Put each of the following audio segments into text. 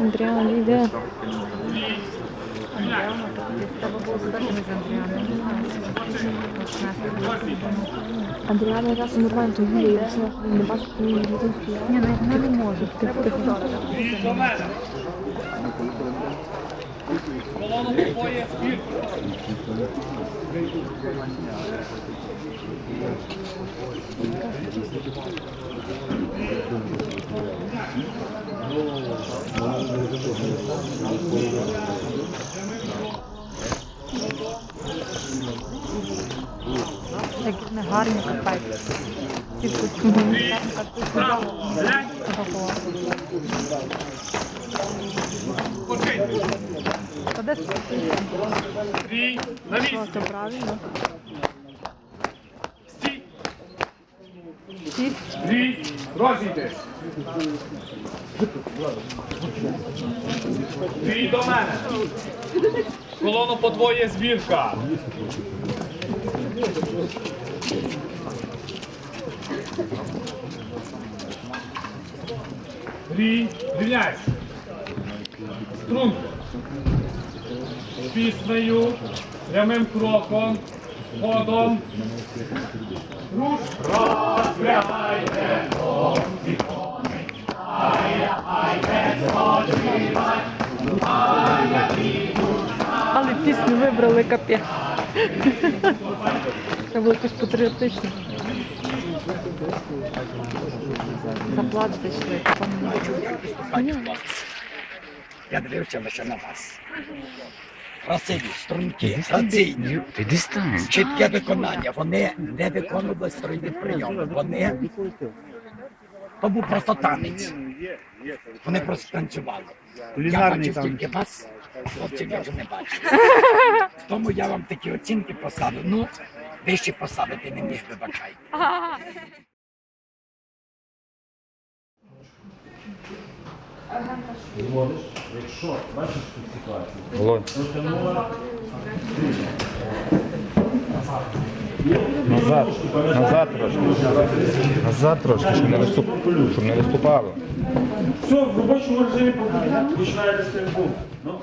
Андріан йде. Андріан якраз нормально то Юлія, я все не бачу, коли її не. Ні, ну не може. До мене. Колону На місці. Правильно. Стій. Розійдеш. Твій до мене. Колону по двоє збірка. Рівняйся. Струнко. Піснею, прямим кроком, ходом. Руш. Розпрягайте Але пісню вибрали капець. Це було якось патріотично. Заплачте йшли. Я дивився лише на вас. Красиві, струнки, граційні, чітке виконання. Вони не виконували стройні прийоми. Вони то був просто танець. Вони просто танцювали. Я бачив тільки вас, хлопців я вже не бачив. Тому я вам такі оцінки поставив. Ну, вище поставити не міг, вибачайте. Володь. Назад. Назад трошки. Назад трошки, щоб не виступ... щоб не виступало. Все, в робочому режимі починаєте стрільбу. Ну,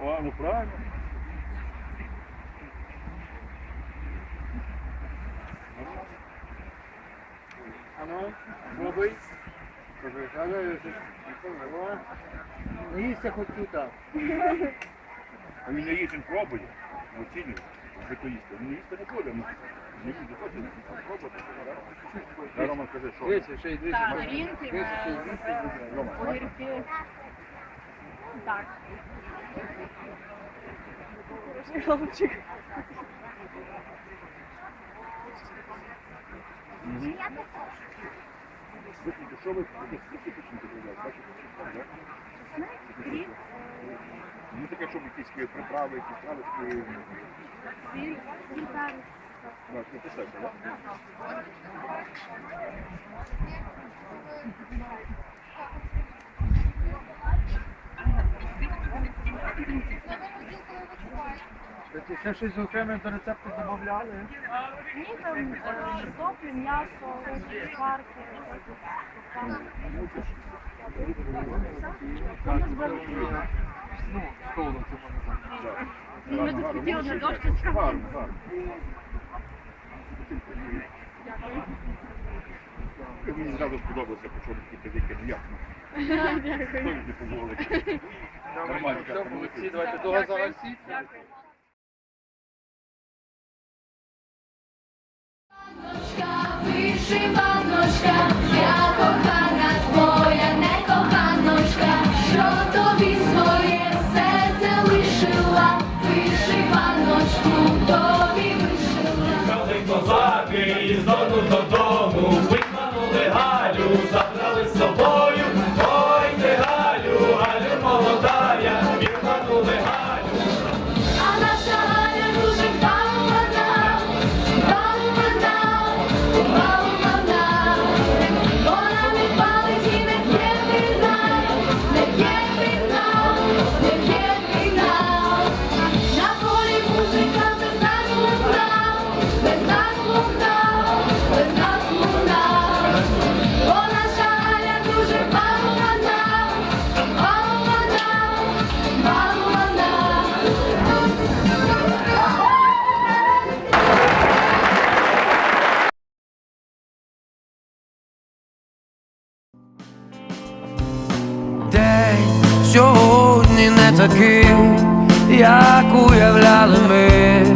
О, ну правильно. А ну, пробуй. Їсться хоч тут. А він не їсть, він пробує. Оцінює. Їсти. Він їсти не ну, Не буде, Що? Тарілки, огірки. Так. Там, так? Ну таке, щоб якісь приправи, якісь травочки. Так, ну Ще щось окреме до рецепту додавали? Ні, там е, соплі, м'ясо, шкварки. Ну, столу це можна сказати. Ми тут хотіли на дошці гарно. Мені зразу сподобалося, по чому такі педики, як? Хто їх не позволить? Нормально, Все, молодці, давайте того Дякую. Вишиваночка, я День сьогодні не такий, як уявляли ми.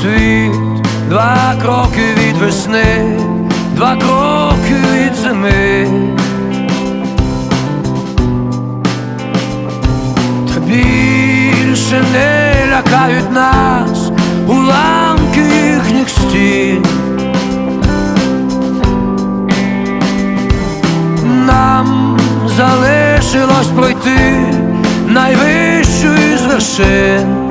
Світ два кроки від весни, два кроки від зими. Та більше не лякають нас уламки їхніх стін. Залишилось пройти найвищу із вершин.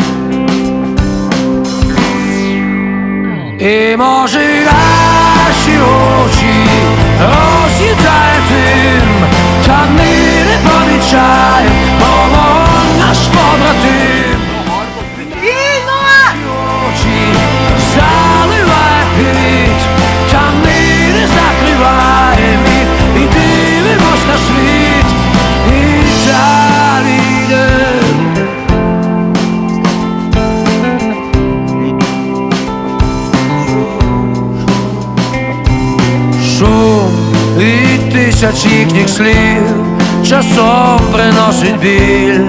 І може наші очі роз'їдає тим, та ми не помічаємо, полон наш побратим. Тисяч їхніх слів часом приносить біль.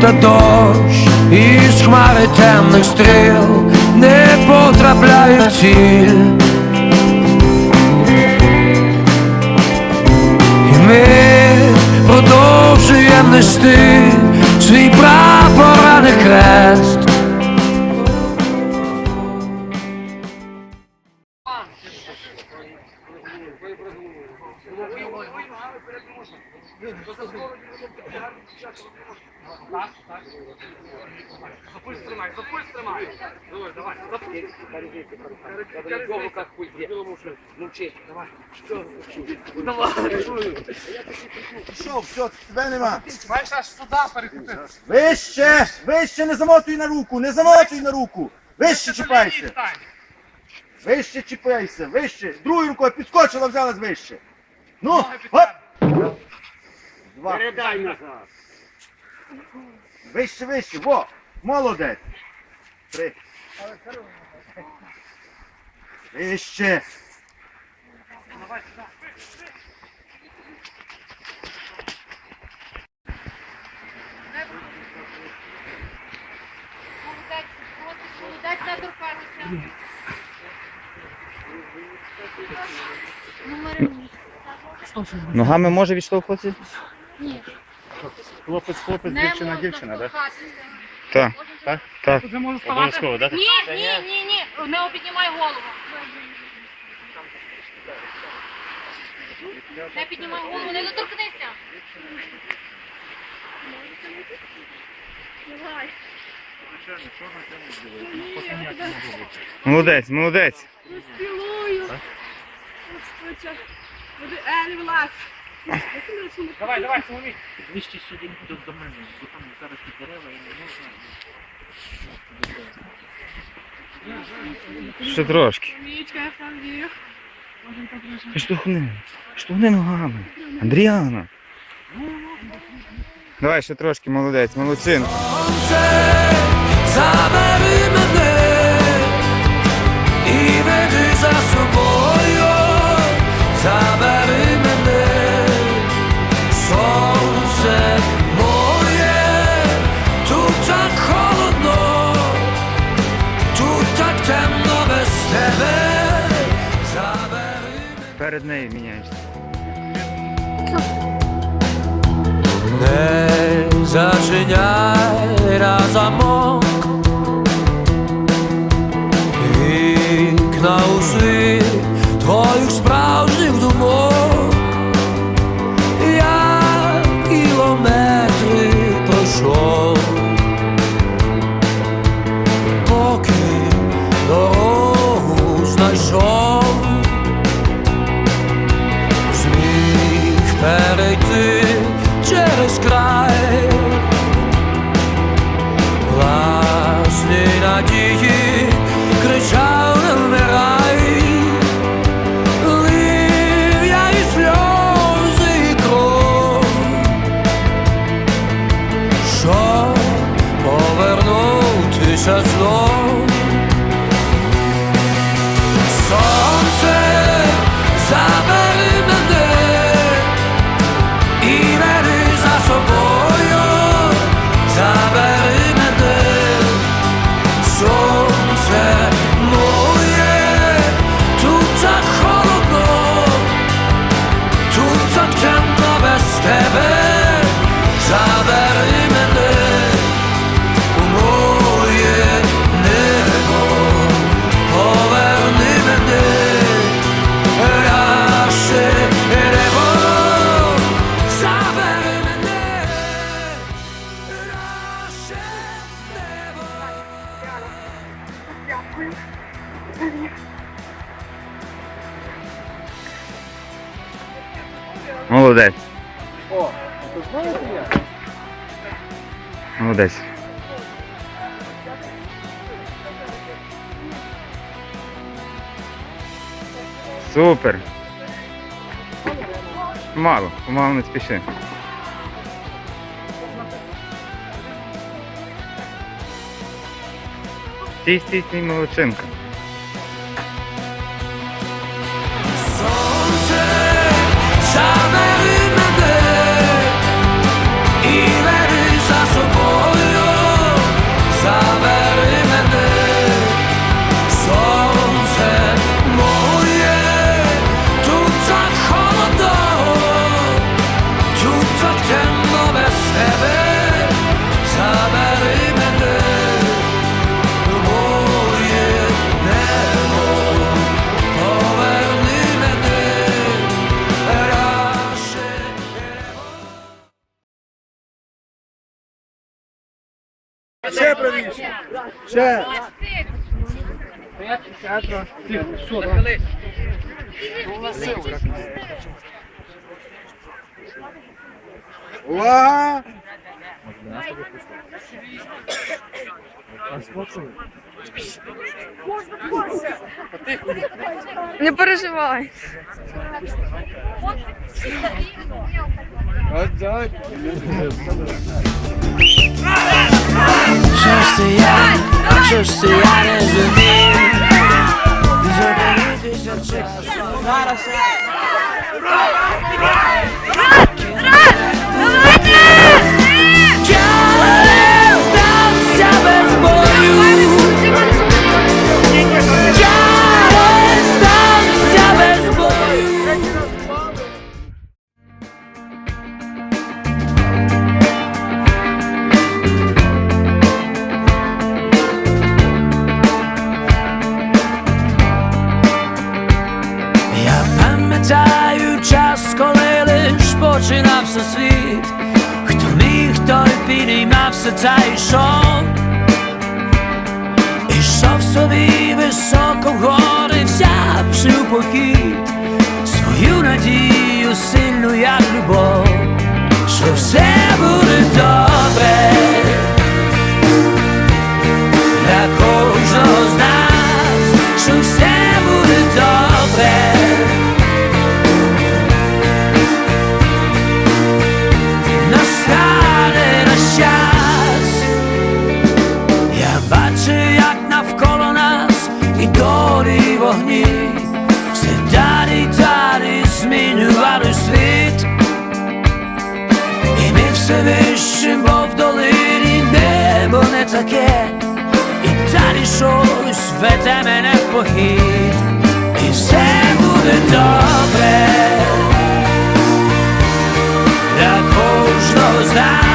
Та дощ із хмари темних стріл не потрапляє в ціль. І ми продовжуємо нести свій прапор, Що, все, тебе нема. Маєш аж сюди перекупити. Вище, вище, не замотуй на руку, не замотуй на руку. Вище чіпайся. Вище чіпайся, вище. Другою рукою підскочила, взялась вище. Ну, оп. Два. Передай назад. Вище, вище, во. Молодець. Три. Вище. Ногами може відштовхуватися? Хлопець, хлопець, дівчина, дівчина, так? Так. Так? Так. Обов'язково, так? Ні, ні, ні, ні, не піднімай голову. Не піднімай голову, не доторкнися. Молодець, молодець. Давай, давай, Соломій. Ближче сюди до, до мене, бо там зараз ті дерева і не можна. Ще трошки. Штовхни. Штовхни ногами. Андріана. Давай ще трошки, молодець, молодчина. Забери мене і веди за собою, Перед нею міняєшся. Не зачиняй Молодець. Молодець. Супер. Мало, помалу не спіши. Стій, стій, стій, молодчинка. Ще. Увага! Не переживай. От так. Що ж це я, що ж це я не зумів Зупинитися часом місяця йшов, ішов собі високо в гори, взявши у похід свою надію, сильну, як любов, що все буде добре. веде мене в похід, і все буде добре, для кожного з.